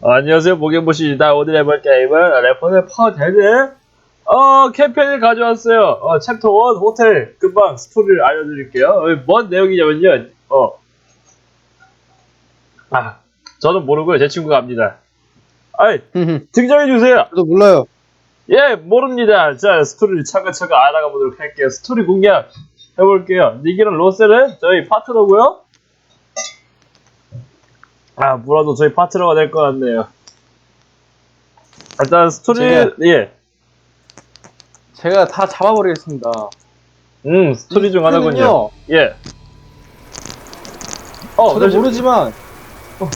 어, 안녕하세요. 목영보시입니다. 오늘 해볼 게임은 래퍼의 퍼데드. 어 캠페인을 가져왔어요. 어 챕터 1 호텔. 금방 스토리를 알려드릴게요. 어, 뭔 내용이냐면요. 어아 저는 모르고요. 제 친구가 압니다. 아이 등장해주세요. 저도 몰라요. 예 모릅니다. 자 스토리를 차근차근 알아가 보도록 할게요. 스토리 공략 해볼게요. 니기는 로셀은 저희 파트너고요 아 뭐라도 저희 파트너가 될 것 같네요 일단 스토리 제가- 예 제가 다 잡아버리겠습니다. 음, 스토리 중 하나군요. 예. 어, 저도 잠시- 모르지만 어,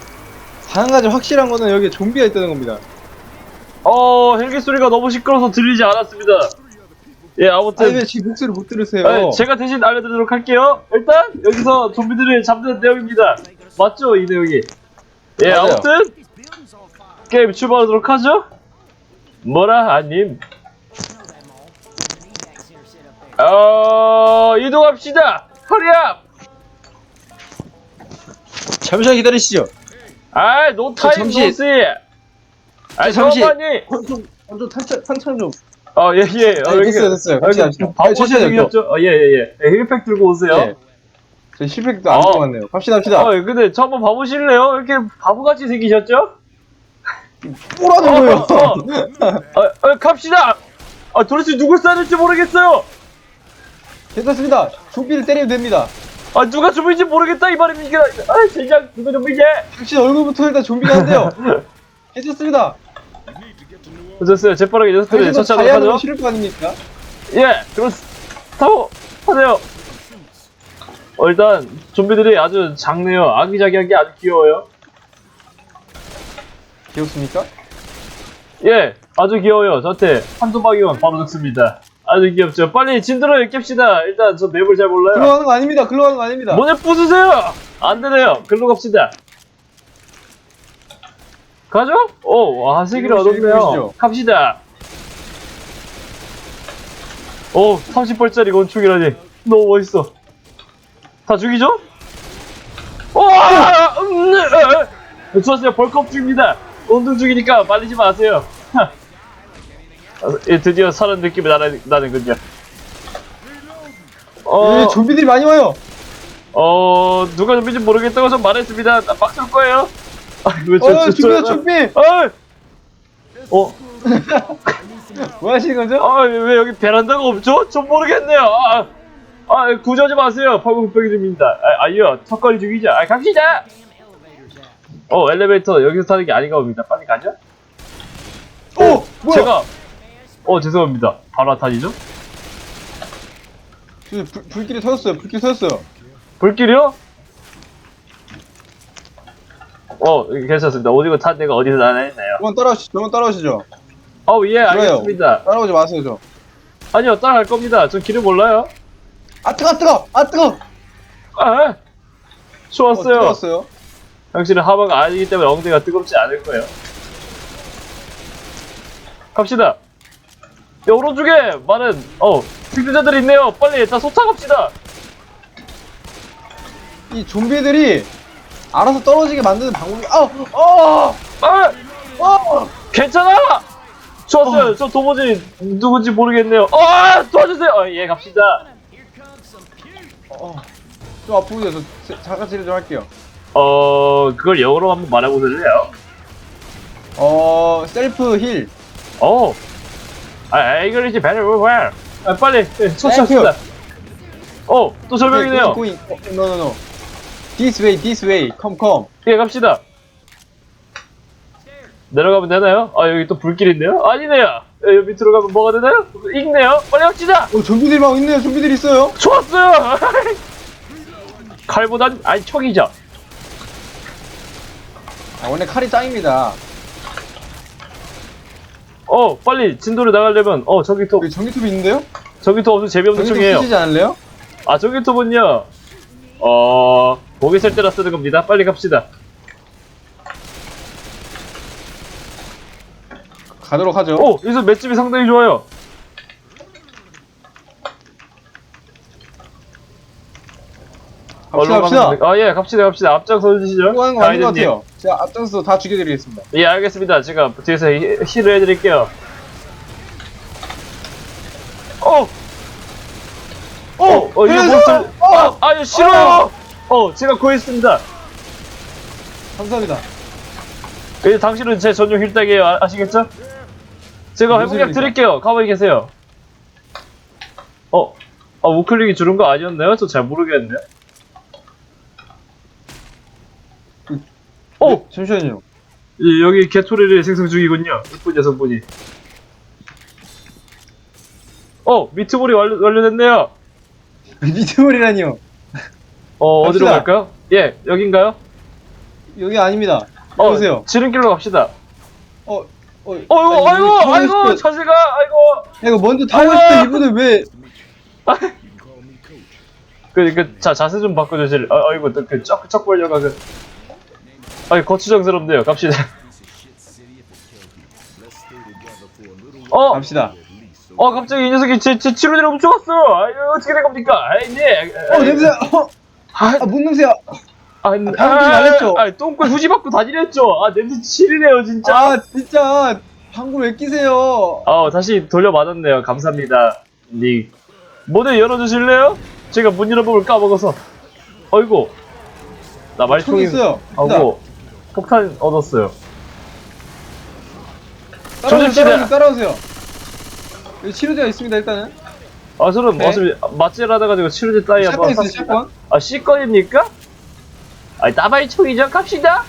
한 가지 확실한 거는 여기 좀비가 있다는 겁니다. 어, 헬기 소리가 너무 시끄러워서 들리지 않았습니다. 예, 아무튼. 아니 왜제 목소리 못 들으세요? 아니, 제가 대신 알려드리도록 할게요. 일단, 여기서 좀비들을 잡는 내용입니다. 맞죠, 이 내용이? 예, 맞아요. 아무튼, 게임 출발하도록 하죠. 뭐라, 아님. 어, 이동합시다! 허리압! 잠시만 기다리시죠. 아이, 노 타임 잠시- 노시! 아이, 잠시- 잠깐만요! 좀, 좀 탄창, 탄창 좀. 어, 예, 예. 어, 네, 됐어요, 됐어요. 여기 갑시다, 갑시다. 바보 네, 같은 주셔야 생겼죠? 어, 예, 예, 예. 예, 힐팩 들고 오세요. 네. 저 실패도 안 어. 들어갔네요. 갑시다, 갑시다. 어, 근데 저 한번 봐보실래요? 이렇게 바보같이 생기셨죠? 뭐라는 거예요? 어, 어, 어, 갑시다! 아, 도대체 누굴 쏴야 될지 모르겠어요! 괜찮습니다. 좀비를 때리면 됩니다. 아, 누가 좀비인지 모르겠다, 이 말입니다. 아, 진짜, 누가 좀비지? 당신 얼굴부터 일단 좀비가 안 돼요. 괜찮습니다. 됐어요. 재빠르게 녀석들을 당신도 쫓아가도록 자야는 하죠. 싫을 거 아닙니까? 예, 그럼, 타고, 하세요. 어, 일단, 좀비들이 아주 작네요. 아기자기한 게 아주 귀여워요. 귀엽습니까? 예, 아주 귀여워요. 저한테 한두 방이면 바로 죽습니다. 아주 귀엽죠. 빨리 진도를 깹시다. 일단 저 맵을 잘 몰라요. 글로 가는 거 아닙니다. 글로 가는 거 아닙니다. 문에 부수세요! 안 되네요. 글로 갑시다. 가죠? 오, 와, 세기를 이곳이죠, 얻었네요. 갑시다. 오, 30벌짜리 건축이라니. 너무 멋있어. 다 죽이죠? 와! 음, 네. 좋았어요. 벌컥 죽입니다. 온등 죽이니까 말리지 마세요. 하. 어, 예, 드디어 살은 느낌이 나는, 나는군요. 어, 예, 좀비들이 많이 와요. 어, 누가 좀비인지 모르겠다고 좀 말했습니다. 나 빡칠 거예요. 아, 왜 저, 어, 저, 좀비다, 저, 좀비. 어, 어, 뭐 하시는 거죠? 아, 왜 여기 베란다가 없죠? 좀 모르겠네요. 아, 아, 구조하지 마세요. 팔굽혀펴기 중입니다. 아, 아니요. 턱걸이 죽이자. 아, 갑시다! 어, 엘리베이터 여기서 타는 게 아닌가 봅니다. 빨리 가죠? 오, 뭐야? 제가, 어, 죄송합니다. 바로 타지죠? 불, 불- 불길이 터졌어요. 불길이 터졌어요. 불길이요? 어, 괜찮습니다. 오디오 탄 데가 어디서 나나 했나요? 저만 따라오시죠. 저만 따라오시죠. 어, 예, 알겠습니다. 따라오지 마세요, 저. 아니요, 따라갈 겁니다. 전 길을 몰라요. 아, 뜨거, 뜨거! 아, 뜨거! 아, 어, 좋았어요. 뜨거웠어요. 당신은 하마가 아니기 때문에 엉덩이가 뜨겁지 않을 거예요. 갑시다. 야, 오른쪽에 많은, 어, 생존자들이 있네요. 빨리 다 쫓아갑시다. 이 좀비들이 알아서 떨어지게 만드는 방법이, 아, 어, 아, 어! 괜찮아! 좋았어요. 저 도무지 누군지 모르겠네요. 아, 도와주세요. 어, 예, 갑시다. 어. 좀. 저 세- 잠깐 치료 좀 할게요. 어, 그걸 영어로 한번 말해보실래요? 어, 셀프 힐. 어, 아, English well. 아, 빨리, 예, 쫓아갑시다. 어, 또 절벽이네요. Going, going. 어, no, no, no. This way, this way. Come, come. 예, 갑시다. 내려가면 되나요? 아, 여기 또 불길 있네요? 아니네요. 예, 여기 밑으로 가면 뭐가 되나요? 익네요? 빨리 갑시다! 어, 좀비들이 막 있네요. 좀비들이 있어요. 좋았어요! 칼보단, 아니, 촉이죠. 아, 원래 칼이 짱입니다. 어, 빨리 진도를 나가려면, 어, 저기톱, 여기 전기톱이 있는데요? 저기톱 없으면 재미없는 전기톱 총이에요. 쓰시지 않을래요? 아, 저기톱은요, 어, 고개 쓸 때라 쓰는 겁니다. 빨리 갑시다. 가도록 하죠. 오, 여기서 맷집이 상당히 좋아요. 갑시다, 갑시다. 아, 예, 갑시다, 갑시다. 앞장서 주시죠. 이거 하는 거 아닌 것 가이드님. 같아요. 제가 앞장서 다 죽여드리겠습니다. 예, 알겠습니다. 제가 뒤에서 히- 힐을 해드릴게요. 어! 어! 어, 이거 해서! 몬스터. 어! 아, 아유, 싫어! 어, 제가 구했습니다. 감사합니다. 이제 당신은 제 전용 힐딱이에요. 아, 아시겠죠? 제가 회복약? 드릴게요. 가만히 계세요. 어, 아, 우클릭이 주는 거 아니었나요? 저 잘 모르겠네요. 어! 네, 잠시만요. 이- 여기 개토리를 생성 중이군요. 이쁜 여성분이. 어, 미트볼이 완료, 완료됐네요. 미트볼이라니요. 어, 어디로 갑시다. 갈까요? 예, 여긴가요? 여기 아닙니다. 어, 보세요. 지름길로 갑시다. 어, 어, 어이구, 아니, 아이고, 타고 아이고, 자세가, 아이고. 이거 먼저 타고 아이고. 싶은 이분을 왜? 그, 그, 자, 자세 좀 바꿔주실. 아, 아이고, 또 그, 쩍, 쩍 벌려가, 그. 아이, 거추장스럽네요. 갑시다. 어, 갑시다. 어, 갑자기 이 녀석이 제, 제 치료제를 훔쳐갔어. 아이, 어떻게 된 겁니까? 아이, 네. 어 냄새. 어, 아, 아, 문 냄새야. 아, 방금 안 했죠? 아, 똥꼬 후지 받고 다니랬죠. 아, 냄새 치리네요, 진짜. 아 진짜 방구 왜 끼세요? 어, 다시 돌려 받았네요. 감사합니다. 닉. 문을 열어주실래요? 제가 문 법을 까먹어서. 어이구. 나 총이 말총이 있어요. 하고 폭탄 얻었어요. 따라오세요. 조심시다. 따라오세요. 따라오세요. 여기 치료제가 있습니다 일단은. 아, 저는 네. 어차피 맛질 하다가지고 치료제 따위 샷건 한번 있어요. 샀습니다. 샷건. 아, C건입니까? 아니, 따바이 총이죠? 갑시다!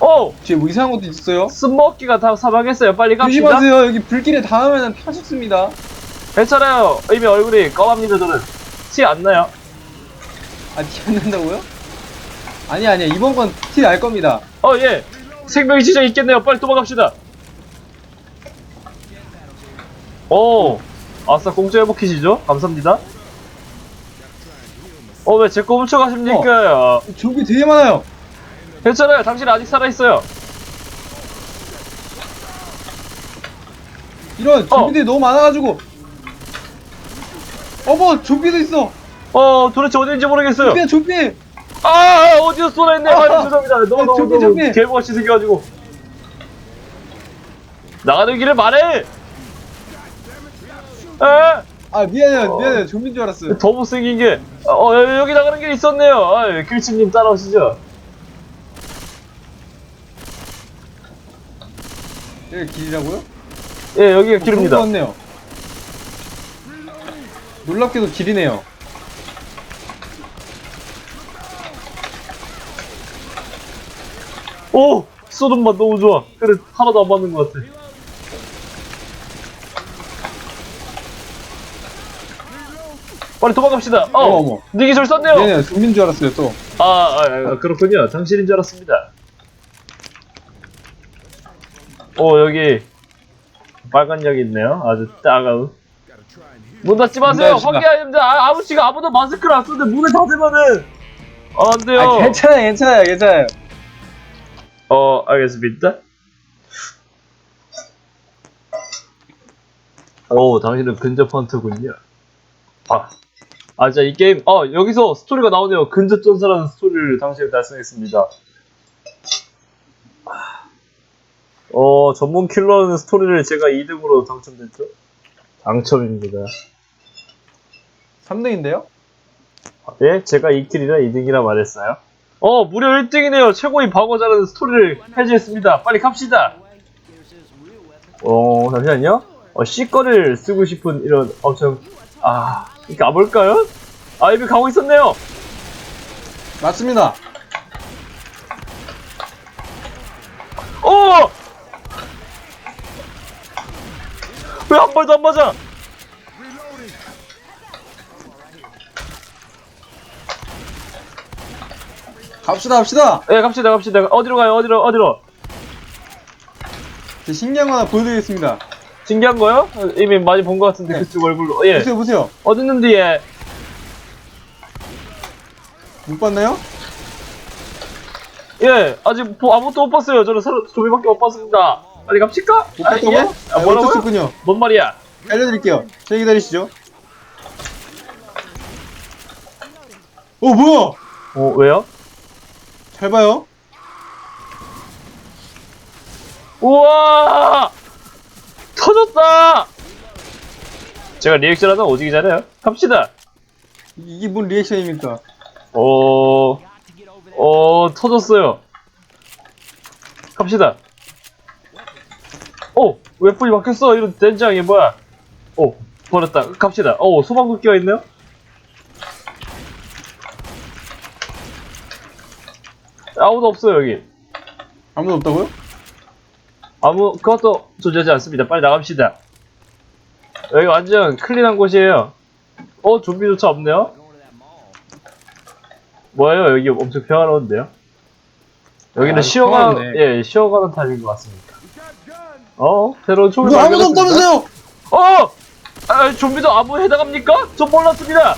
오! 뒤에 뭐 이상한 것도 있어요. 스모키가 다 사망했어요. 빨리 갑시다. 조심하세요. 여기 불길에 닿으면 타죽습니다. 괜찮아요. 이미 얼굴이 검합니다, 저는. 티 안 나요. 아, 티 안 난다고요? 아니, 아니야. 이번 건 티 날 겁니다. 어, 예. 생명이 진짜 있겠네요. 빨리 도망갑시다. 오. 아싸, 공짜 회복키시죠? 감사합니다. 어, 왜 제 거 훔쳐가십니까? 좀비 되게 많아요. 괜찮아요. 당신 아직 살아있어요. 이런 좀비들이 너무 많아가지고. 어머, 좀비도 있어. 어, 도대체 어딘지 모르겠어요. 좀비야, 좀비. 아, 어디서 쏘나 했네. 아, 아, 죄송합니다. 너무, 아, 너무, 좀비, 너무 좀비. 개같이 생겨가지고. 나가는 길을 말해! 에! 아, 미안해요, 어. 미안해요. 좀비인 줄 알았어요. 더 못생긴 게, 어, 여- 여기 나가는 길 있었네요. 아, 길치님 따라오시죠. 여기 길이라고요? 예, 여기가 어, 길입니다. 좋은 것 같네요. 놀랍게도 길이네요. 오! 쏘는 맛 너무 좋아. 그래, 하나도 안 맞는 것 같아. 빨리 도망갑시다. 어, 어머, 어머. 니 기술 썼네요. 미안해요. 좀비인 줄 알았어요, 또. 아, 아, 아, 그렇군요. 당신인 줄 알았습니다. 오, 여기 빨간 약이 있네요. 아주 따가운. 문 닫지 마세요. 닫읍시다. 환기아닙니다. 아, 아버지가 아무도 마스크를 안 쓰는데 문을 닫으면은 아, 안 돼요. 아, 괜찮아요, 괜찮아요, 괜찮아요. 어, 알겠습니다. 오, 당신은 근접 헌터군요. 아, 아, 자, 이 게임, 어, 여기서 스토리가 나오네요. 근접 전사라는 스토리를 당신이 달성했습니다. 어, 전문 킬러는 스토리를 제가 2등으로 당첨됐죠? 당첨입니다. 3등인데요? 예? 제가 2킬이라 2등이라 말했어요? 어, 무려 1등이네요. 최고의 방어자라는 스토리를 해제했습니다. 빨리 갑시다. 어, 잠시만요. 어, C거를 쓰고 싶은 이런 엄청, 아, 가볼까요? 아, 이미 가고 있었네요. 맞습니다. 어! 왜 한 발도 안 맞아? 갑시다, 갑시다. 예, 갑시다, 갑시다. 어디로 가요? 어디로, 어디로? 제 신기한 거 하나 보여드리겠습니다. 신기한 거요? 어, 이미 많이 본 것 같은데, 네. 그쪽 얼굴로. 예. 보세요, 보세요. 어딨는데, 예. 못 봤나요? 예, 아직 보- 아무것도 못 봤어요. 저는 서로 조비밖에 못 봤습니다. 빨리 갑시까? 못 봤다고? 예? 아, 아, 뭐라고요? 어쩌셨군요. 뭔 말이야? 알려드릴게요. 저 기다리시죠. 어 뭐야? 어 왜요? 잘 봐요. 우와! 터졌다! 제가 리액션 하다 오지기 잘해요. 갑시다! 이게 뭔 리액션입니까? 어, 어, 터졌어요. 갑시다. 오! 웹폰이 바뀌었어! 이런 된장, 이게 뭐야? 오, 버렸다. 갑시다. 오, 소방국기가 있네요? 아무도 없어요, 여기. 아무도 없다고요? 아무 그것도 존재하지 않습니다. 빨리 나갑시다. 여기 완전 클린한 곳이에요. 어 좀비조차 없네요. 뭐예요? 여기 엄청 평화로운데요. 여기는 아, 쉬어가 평화롭네. 예 쉬어가는 타임인 것 같습니다. 어 새로운 총을 뭐 아무도 발견했습니다. 없다면서요? 어! 아, 좀비도 아무에 해당합니까? 전 몰랐습니다.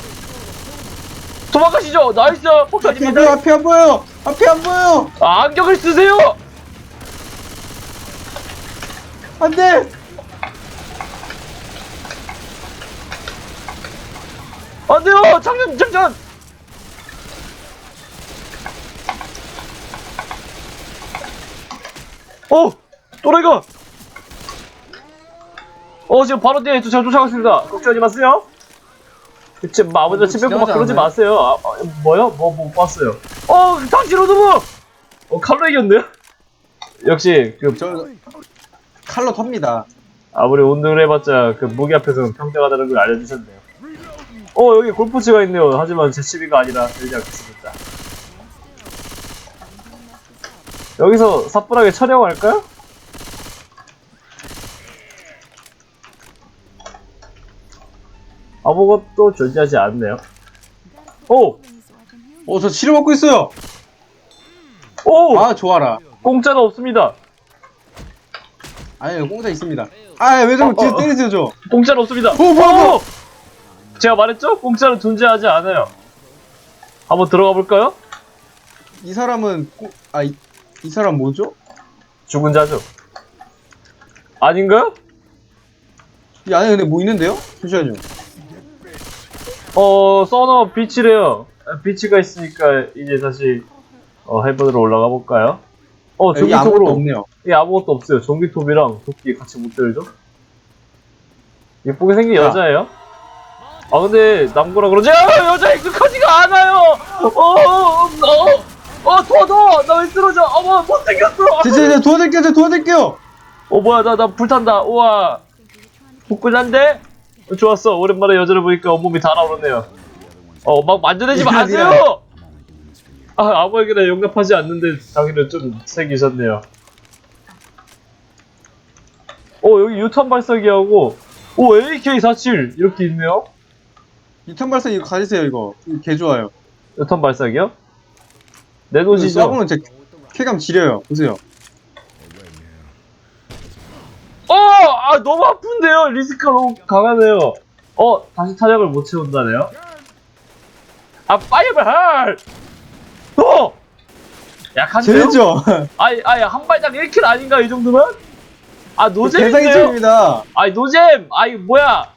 도망가시죠. 나이스 폭탄입니다. 앞에 안 보여요. 앞에 안 보여요. 아, 안경을 쓰세요. 안돼. 안 돼요! 장전, 장전! 어! 또래가! 어, 지금 바로 뒤에 저 쫓아갔습니다. 걱정하지 마세요. 제 아버지가 어, 침 뱉고 막 그러지? 마세요. 아, 아, 뭐요? 뭐, 못 봤어요. 어, 당신 로드부! 어, 칼로 이겼네요? 역시, 그, 저 칼로 텁니다. 아무리 운동을 해봤자 그 무기 앞에서는 평정하다는 걸 알려주셨네요. 어 여기 골프치가 있네요. 하지만 제 취미가 아니라 들지 않겠습니다. 여기서 사뿐하게 촬영할까요? 아무것도 존재하지 않네요. 오! 어저 치료 받고 있어요. 오! 아 좋아라. 공짜가 없습니다. 아니 공짜 있습니다. 아왜 자꾸 어, 뒤에 어, 어. 때리세요 저? 공짜는 없습니다. 어, 뭐야, 뭐야. 오! 제가 말했죠? 공짜는 존재하지 않아요. 한번 들어가 볼까요? 이 사람은 아이 이 사람 뭐죠? 죽은 자죠. 아닌가요? 이 안에 근데 뭐 있는데요? 잠시만요. 어, 서너 비치래요. 아, 비치가 있으니까 이제 다시 어, 해변으로 올라가 볼까요? 어, 여기 아무것도 전기톱으로. 없네요. 예, 아무것도 없어요. 전기톱이랑 도끼 같이 못 들죠? 예쁘게 생긴 자. 여자예요? 아, 근데 남고라 그러지? 아, 여자 익숙하지가 않아요! 어, 어, 어, 어, 도와줘! 나왜 쓰러져? 어머, 못생겼어! 제, 제, 제 도와드릴게요. 제 도와드릴게요. 어, 뭐야, 나, 나 불탄다. 우와. 복근한데? 어, 좋았어. 오랜만에 여자를 보니까 온몸이 달아오르네요. 어, 막 만져내지 마세요! 아, 아무에게나 용납하지 않는데, 자기는 좀 생기셨네요. 어, 여기 유탄 발사기하고, 오, AK-47 이렇게 있네요? 유탄 발사 이거 가지세요 이거. 이거 개 좋아요. 유탄 발사기요? 내놓으시죠? 쏴보면 제 쾌감 지려요. 보세요. 어! 아, 너무 아픈데요? 리스크가 너무 강하네요. 어, 다시 타격을 못 채운다네요? 아, 파이어볼! 어! 약한데요? 재밌죠? 아이, 아이, 한 발당 1킬 아닌가, 이 정도면? 아, 대상이 노잼인데요? 처입니다. 아이, 노잼! 아이, 뭐야!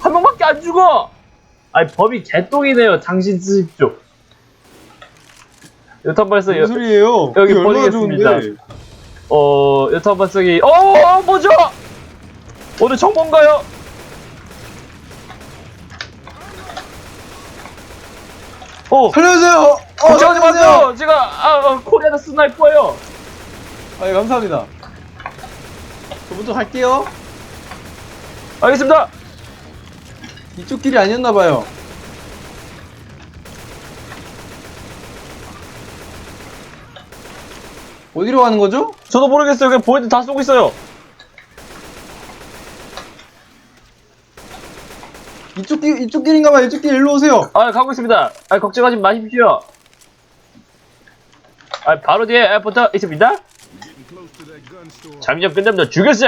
한 명밖에 안 죽어! 아이, 법이 개똥이네요. 당신 쓰십시오. 여탄 발사, 무슨 여, 소리예요? 여기 그게 얼마나 버리겠습니다. 좋은데. 어, 여탄 발사기, 어, 뭐죠? 오늘 정보인가요? 어, 살려주세요. 어, 걱정하지 살려주세요. 마세요! 제가, 아, 어, 코리아나 스나이퍼예요! 아, 예, 감사합니다. 저 먼저 갈게요. 알겠습니다! 이쪽 길이 아니었나 봐요. 어디로 가는 거죠? 저도 모르겠어요. 그냥 보이드 다 쏘고 있어요. 이쪽 길, 이쪽 길인가봐요. 이쪽 길 일로 오세요. 아, 가고 있습니다. 아, 걱정하지 마십시오. 아, 바로 뒤에 아, 붙어 있습니다. 장전 끝나면 죽였어.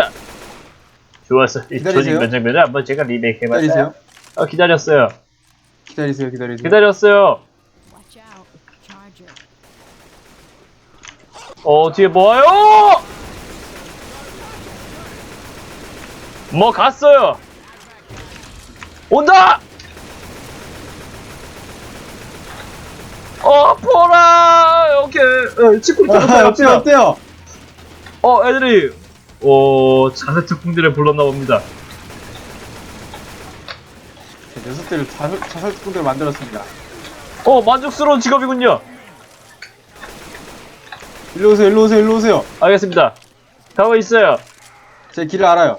좋았어. 이 기다리세요. 조직 장면을 한번 제가 리메이크 해봤어요. 기다리세요. 어, 기다렸어요. 기다리세요, 기다리세요. 기다렸어요. Watch out, Charger. 어, 뒤에 뭐예요? 뭐 갔어요. 온다. 어, 보라! 오케이. 어, 치쿠리 아, 어때요 갑시다. 어때요? 어, 애들이, 어, 자세 특공대를 불렀나 봅니다. 제 녀석들을 자살, 자살 특공대를 만들었습니다. 어, 만족스러운 직업이군요. 일로 오세요 일로 오세요 일로 오세요. 알겠습니다. 가고 있어요. 제 길을 알아요.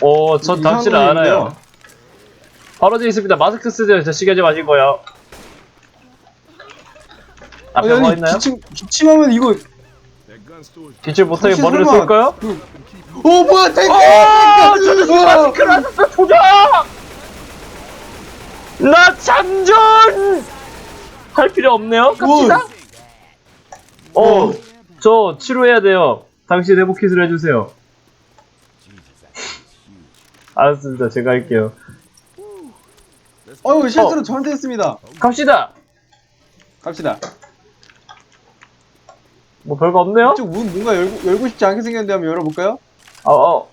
어, 전 이상한 놈이 알아요. 있는데요. 바로 돼 있습니다. 마스크 쓰세요. 저 시계지 마시고요. 앞에 아니, 뭐 아니 있나요? 기침 기침하면 이거 기출 못하게 당신 머리를 설마 쏠까요? 그- 어 뭐야 탱크! 어, 저 녀석 어! 마스크를 안 썼어, 조작! 나 장전! 할 필요 없네요. 갑시다. 어, 저 치료해야 돼요. 당신 회복 킷을 해주세요. 알았습니다. 제가 할게요. 어휴 실수로 저한테 했습니다. 갑시다. 갑시다. 뭐 별거 없네요? 이쪽 문 뭔가 열고, 열고 싶지 않게 생겼는데 한번 열어볼까요? 어, 어.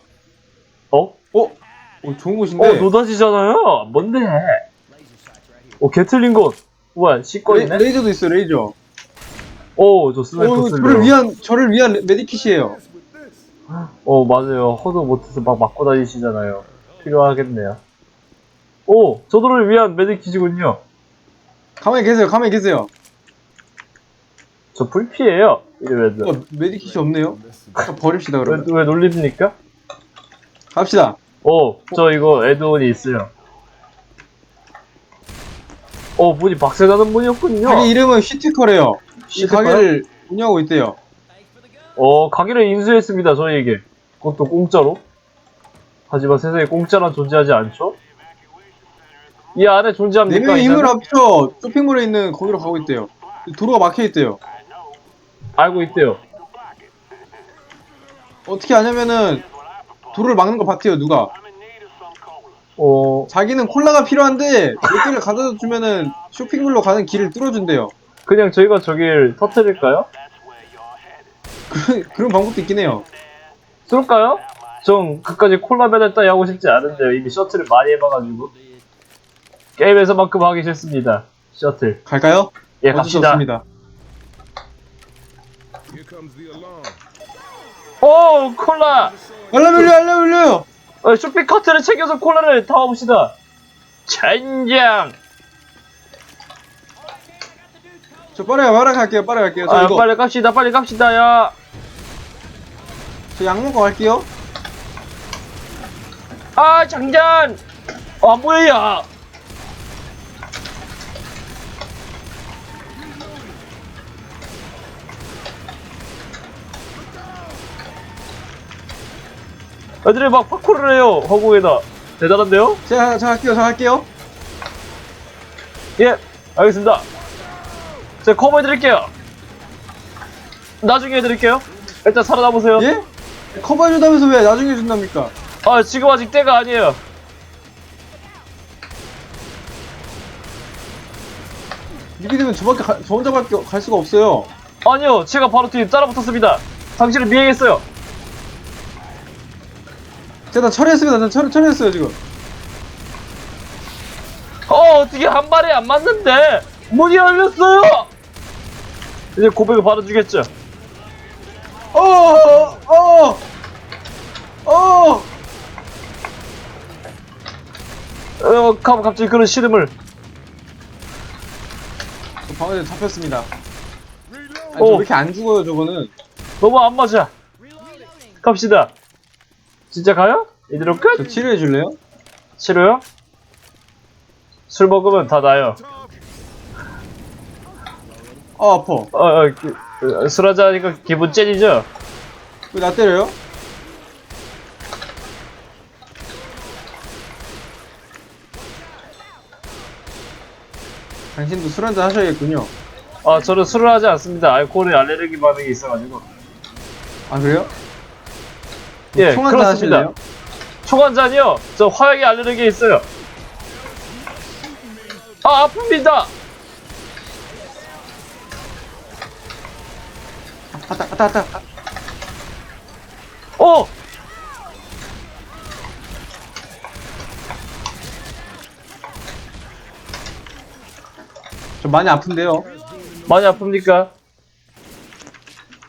어? 어? 어 좋은 곳인데. 어, 노다지잖아요. 뭔데? 어, 개틀린 곳. 레, 시꺼이네? 레이저도 있어 레이저. 오, 저 스나이퍼 어, 쓸래요. 저를 위한 저를 위한 레- 메디킷이에요. 어, 맞아요. 허도 못해서 막 맞고 다니시잖아요. 필요하겠네요. 오, 저도를 위한 메디킷이군요. 가만히 계세요. 가만히 계세요. 저 불피해요. 이래봬도. 어, 메디킷이 없네요. 아, 버립시다 왜, 그러면. 왜 놀립니까? 갑시다. 오, 저 이거 에드온이 있어요. 어, 문이 박세다는 문이었군요. 가게 이름은 휘트커래요. 이 시트컬? 가게를 운영하고 있대요. 어, 가게를 인수했습니다, 저희에게. 그것도 공짜로. 하지만 세상에 공짜란 존재하지 않죠? 이 안에 네 존재합니까? 명이 힘을 이자는? 합쳐 쇼핑몰에 있는 거기로 가고 있대요. 도로가 막혀 있대요. 알고 있대요. 어떻게 하냐면은 도로를 막는 거 봤대요 누가. 어, 자기는 콜라가 필요한데 몇 개를 가져다 주면은 쇼핑몰로 가는 길을 뚫어준대요. 그냥 저희가 저길 터트릴까요? 그런 그런 방법도 있긴 해요. 쏠까요? 전 그까지 콜라 배달 따위 하고 싶지 않은데요. 이미 셔틀을 많이 해봐가지고. 게임에서만큼 하기 싫습니다. 셔틀. 갈까요? 예, 어쩔 수 갑시다. 없습니다. 오, 콜라! 알람 울려 알람 울려요. 어, 쇼핑 커트를 챙겨서 콜라를 타봅시다. 젠장! 저 빠르게 빠르게 갈게요. 빠르게 갈게요. 저 아, 이거 빨리 갑시다, 빨리 갑시다, 야! 저 약 먹고 갈게요. 아, 장전! 아, 뭐야! 애들이 막 파쿠를 해요, 허공에다. 대단한데요? 제가 저 갈게요. 저 갈게요. 예, 알겠습니다. 제가 커버 해드릴게요. 나중에 해드릴게요. 일단 살아남으세요. 예? 커버 해준다면서 왜 나중에 준답니까? 아, 지금 아직 때가 아니에요. 이렇게 되면 저밖에 가, 저 혼자밖에 갈 수가 없어요. 아니요, 제가 바로 뒤에 따라붙었습니다. 당신을 미행했어요. 제가 다 처리했습니다. 다 처리, 처리했어요 지금. 어, 어떻게 한 발에 안 맞는데? 문이 열렸어요! 이제 고백을 받아주겠죠. 어, 어, 어. 어, 가- 갑자기 그런 시름을. 저 전에 잡혔습니다. 아니, 오. 저왜 이렇게 안 죽어요 저거는? 너무 안 맞아. 갑시다. 진짜 가요? 이대로 끝? 저 치료해 줄래요? 치료요? 술 먹으면 다 나요. 아 아파. 어, 어, 그, 그, 술 한잔하니까 기분 째지죠? 왜 나 때려요? 당신도 술 한잔 하셔야겠군요. 아, 저는 술을 하지 않습니다. 알코올에 알레르기 반응이 있어가지고. 아 그래요? 예, 총 한 잔 그렇습니다. 하실래요? 총한 잔이요? 저 화약에 알레르기 있어요. 아, 아픕니다! 왔다 왔다 왔다. 어! 저 많이 아픈데요. 많이 아픕니까?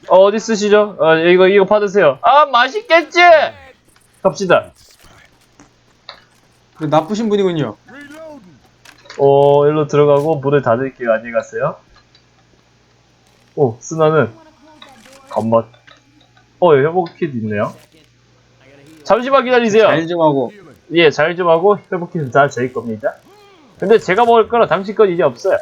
어, 어디 쓰시죠? 어, 이거, 이거 받으세요. 아, 맛있겠지? 갑시다. 그 나쁘신 분이군요. 어, 일로 들어가고 문을 닫을게요. 안녕히 가세요. 오, 스나는 겉멋. 어, 여기 회복 킷 있네요. 잠시만 기다리세요. 잘 좀 하고. 예, 잘 좀 하고 회복 킷은 다제 겁니다. 근데 제가 먹을 거라 당신 건 이제 없어요.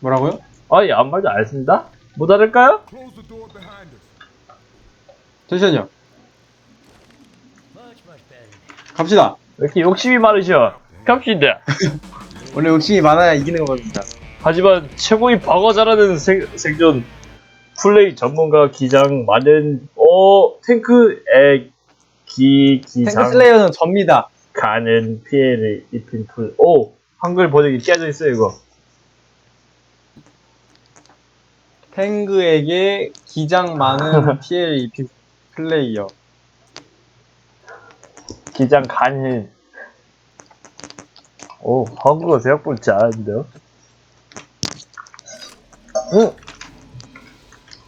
뭐라고요? 아, 예, 아무 말도 안 했습니다. 못 us. 잠시만요. 갑시다. 왜 이렇게 욕심이 많으셔? 갑시다. 원래 욕심이 많아야 이기는 겁니다. 하지만 최고의 방어 잘하는 생, 생존 플레이 전문가 기장 많은 어 탱크 에기 탱크 기장 슬레이어는 접니다. 가는 피해를 입힌 풀 오 한글 번역이 깨져 있어 요 이거 탱그에게 기장 많은 피해를 입힌 플레이어. 기장 간hin 오 한국어 생각보다 잘하는데요. 응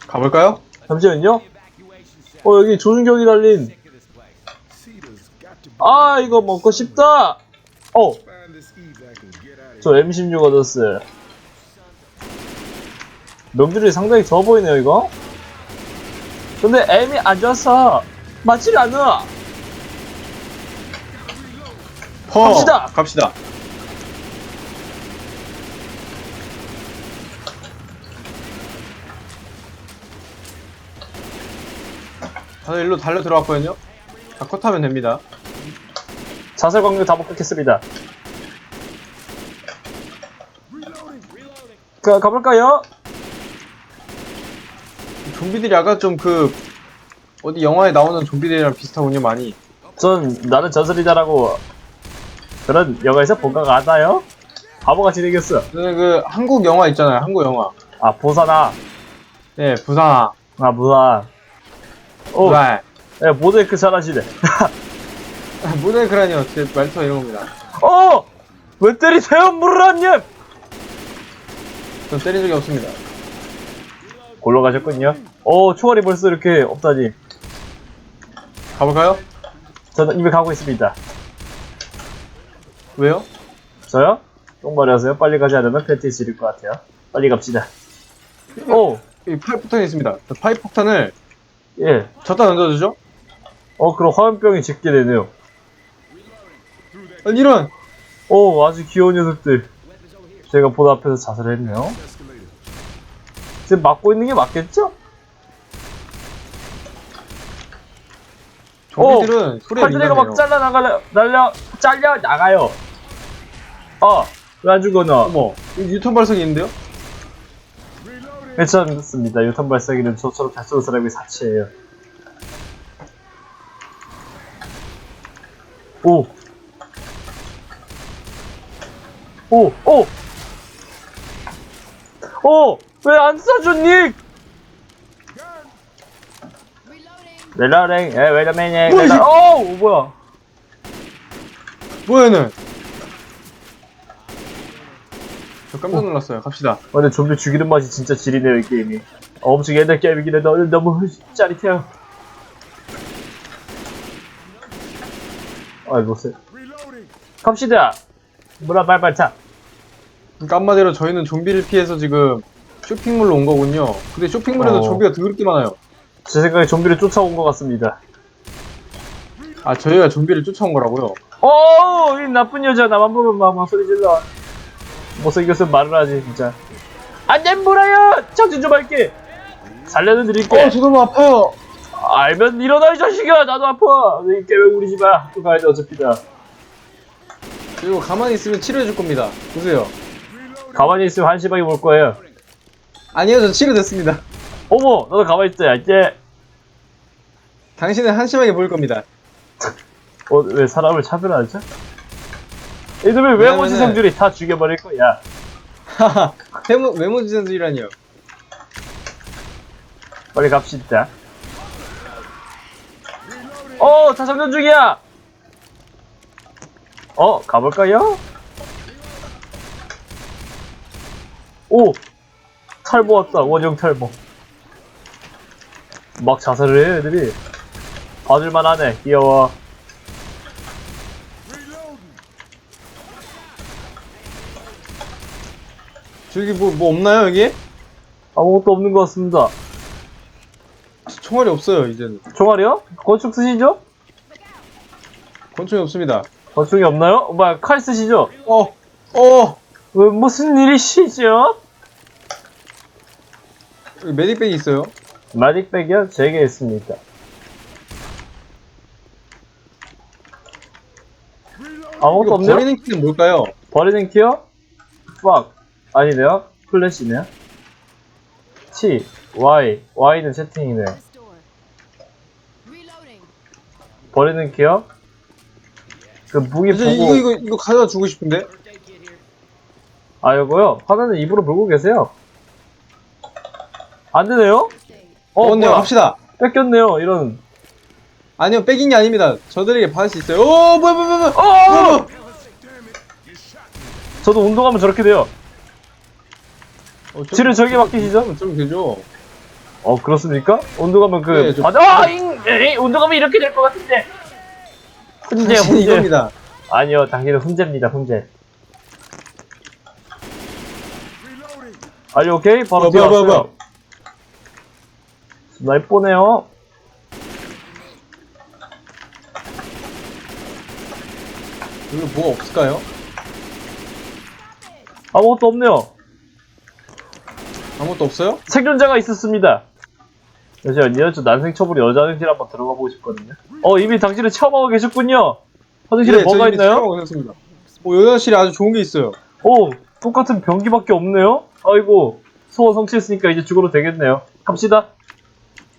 가볼까요? 잠시만요. 어 여기 조준경이 달린. 아 이거 먹고 싶다! 어. 저 M16 얻었어요. 명줄이 상당히 좋아 보이네요, 이거. 근데 M이 안 좋아서 맞질 않아. 퍼! 갑시다. 갑시다. 다들 일로 달려 들어왔거든요. 다 컷하면 됩니다. 자살 광력 다 복귀했습니다. 가, 가볼까요? 좀비들이 약간 좀그 어디 영화에 나오는 좀비들이랑 비슷하군요, 많이. 전 나는 전설이다라고 그런 영화에서 본 것 같아요. 바보같이 생겼어. 저는 그 한국 영화 있잖아요, 한국 영화. 아, 보사나. 네, 부산아. 아, 무사. 오, 부산. 예, 모데이크 잘하시네. 모델크라니요, 제 말투가 이런 겁니다. 어! 왜 때리세요, 무르라님! 전 때린 적이 없습니다. 골로 가셨군요. 오, 총알이 벌써 이렇게 없다니. 가볼까요? 저는 이미 가고 있습니다. 왜요? 저요? 똥말이 하세요. 빨리 가지 않으면 팬티 지릴 것 같아요. 빨리 갑시다. 오, 여기 파이프 폭탄이 있습니다. 저 파이프 폭탄을 예. 졌다 던져주죠? 어, 그럼 화염병이 짙게 되네요. 아니, 이런! 오, 아주 귀여운 녀석들. 제가 보다 앞에서 자살을 했네요. 지금 막고 있는 게 맞겠죠? 좀비들은 소리에 칼드레가 막 민감해요. 잘라 나가려, 날려, 잘려 나가요. 아, 왜안 죽어나? 어머, 여기 유턴 발성이 있는데요? 괜찮습니다. 유탄 발사기는 저처럼 잘 쏘는 사람이 사치예요. 오. 오, 오! 오! 왜 안 쏴줘, 닉! 렐라랭, 에, 웨라맨에, 뭐야, 렐라, 오! 뭐야. 뭐야, 얘는? 저 깜짝 놀랐어요. 갑시다. 아, 근데 좀비 죽이는 맛이 진짜 지리네요, 이 게임이. 어, 엄청 옛날 게임이긴 해도 너무 짜릿해요. 쎄. Reloading. 갑시다. 물아 빨빨 차. 그러니까 한마디로 저희는 좀비를 피해서 지금 쇼핑몰로 온 거군요. 근데 쇼핑몰에도 어. 좀비가 더럽게 많아요. 제 생각에 좀비를 쫓아온 것 같습니다. 아, 저희가 좀비를 쫓아온 거라고요? 오, 이 나쁜 여자 나만 보면 막, 막 소리 질러. 못생겼으면 말을 하지 진짜. 안돼 물어요. 정신 좀 할게. 살려는 드릴게. 어, 저도 너무 아파요! 알면 일어나 이 자식아. 나도 아파. 이 깨면 우리 집에 학교 가야 돼 어차피 다. 그리고 가만히 있으면 치료해 줄 겁니다. 보세요. 가만히 있으면 한심하게 볼 거예요. 아니요, 저 치료됐습니다. 어머, 너도 가만히 있어야 이제. 당신은 한심하게 보일 겁니다. 어, 왜 사람을 차별하죠? 이놈의 외모 왜냐면은- 지상주리 다 죽여버릴 거야. 하하, 외모, 외모지상주의라니요. 빨리 갑시다. 어, 다 장전 중이야. 어, 가볼까요? 오! 탈모 왔다, 원형 탈모. 막 자살을 해, 애들이. 봐줄만 하네, 귀여워. 저기 뭐, 뭐 없나요, 여기? 아무것도 없는 것 같습니다. 총알이 없어요, 이제는. 총알이요? 건축 쓰시죠? 권총이 없습니다. 건축이 없나요? 뭐야, 칼 쓰시죠? 어, 어! 왜, 무슨 일이시죠? 여기 메딕백이 있어요. 마딕백이요? 제게 있습니다. 아무것도 없네요? 버리는 키는 뭘까요? 버리는 키요? fuck 아니네요 플래시네요 T Y Y는 채팅이네 This door. Reloading. 버리는 키요? 그 무기 보고 이거, 이거, 이거 가져다 주고 싶은데? 아 이거요? 화면은 입으로 물고 계세요 안 되네요? 어 어, 네, 뭐야 갑시다. 뺏겼네요 이런 아니요, 뺏긴 게 아닙니다. 저들에게 받을 수 있어요. 오, 뭐야, 뭐야, 뭐야, 뭐야! 어! 저도 운동하면 저렇게 돼요 어, 좀- 뒤를 저에게 맡기시죠? 좀 되죠. 어 그렇습니까? 운동하면 그 네, 저- 아, 아 잉, 에이, 운동하면 이렇게 될 것 같은데 훈제 당신 훈제 이겁니다. 아니요 당신은 훈제입니다 훈제 아니 오케이 바로 뭐야, 뭐야, 뛰어왔어요 뭐야, 뭐야. 날 뻔해요 여기 뭐가 없을까요? 아무것도 없네요 아무것도 없어요? 생존자가 있었습니다 잠시만요 저 난생처벌 여자 화장실 한번 들어가 보고 싶거든요 어 이미 당신은 체험하고 계셨군요 화장실에 네, 뭐가 저 이미 있나요? 촬영하고 있었습니다. 오, 여자실에 아주 좋은 게 있어요. 오 똑같은 변기밖에 없네요 아이고 소원 성취했으니까 이제 죽어도 되겠네요 갑시다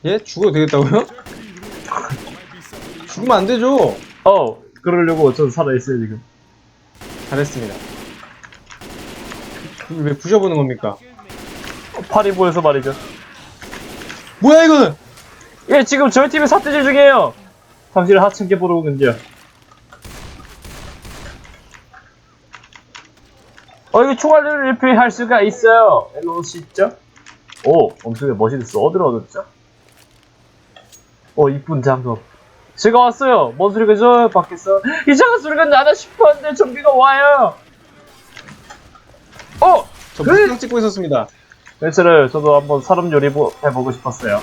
예? 죽어도 되겠다고요? 죽으면 안 되죠. 어 그러려고 전 살아있어요 지금 잘했습니다. 왜 부셔보는 겁니까? 팔이 보여서 말이죠 뭐야 이거는? 예 지금 저희 팀이 사태질 중이에요 당신을 하찮게 보러 오는지요 어 이거 총알을 리필할 수가 있어요 일로 오시죠 오 엄청나게 멋있어 어디로 얻었죠? 어 이쁜 장갑 제가 왔어요. 뭔 소리가 저 밖에서. 이상한 소리가 나나 싶었는데 좀비가 와요. 어! 저 무슨 찍고 있었습니다. 괜찮아요 저도 한번 사람 요리 보- 해보고 싶었어요.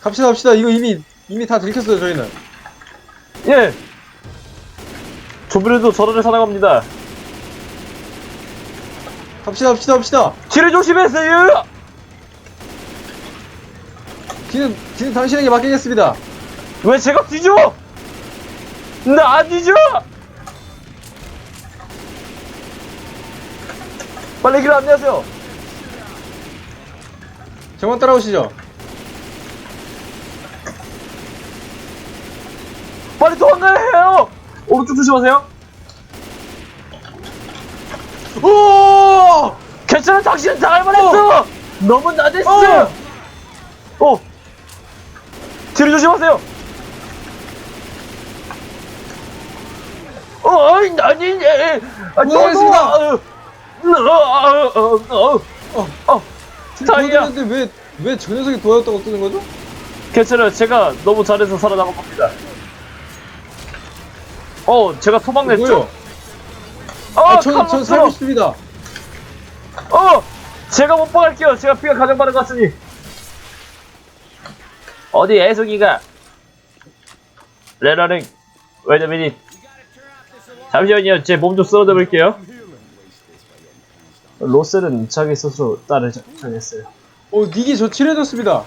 갑시다 갑시다. 이거 이미 이미 다 들켰어요 저희는. 예. 좀비들도 저를 살아갑니다. 갑시다 갑시다 갑시다. 뒤를 조심하세요 뒤는 뒤는 당신에게 맡기겠습니다. 왜 제가 뒤져? 나 안 뒤져! 빨리 길 안내하세요. 저만 따라오시죠. 빨리 도망가야 해요. 오른쪽 조심하세요. 오! 괜찮아, 당신은 당할 뻔했어. 너무 나댔어. 어. 뒤를 조심하세요. 어, 아니, 아니, 예. 아, 고생하셨습니다. 어, 어, 어, 어, 어, 어. 다행이야. 도와줬는데 왜 왜 저 녀석이 도와줬다고 뜨는 거죠? 괜찮아요. 제가 너무 잘해서 살아남은 겁니다. 어, 제가 냈죠? 뭐요? 어, 아, 전, 칼로 전 쓸어. 살고 싶습니다. 어, 제가 못 박을게요. 제가 피가 가장 많은 것 같으니. 어디 애송이가? a minute. 잠시만요. 제 몸 좀 쓸어다 볼게요. 로셀은 자기 스스로 딸을 정했어요. 어, 닉이 저 칠해줬습니다.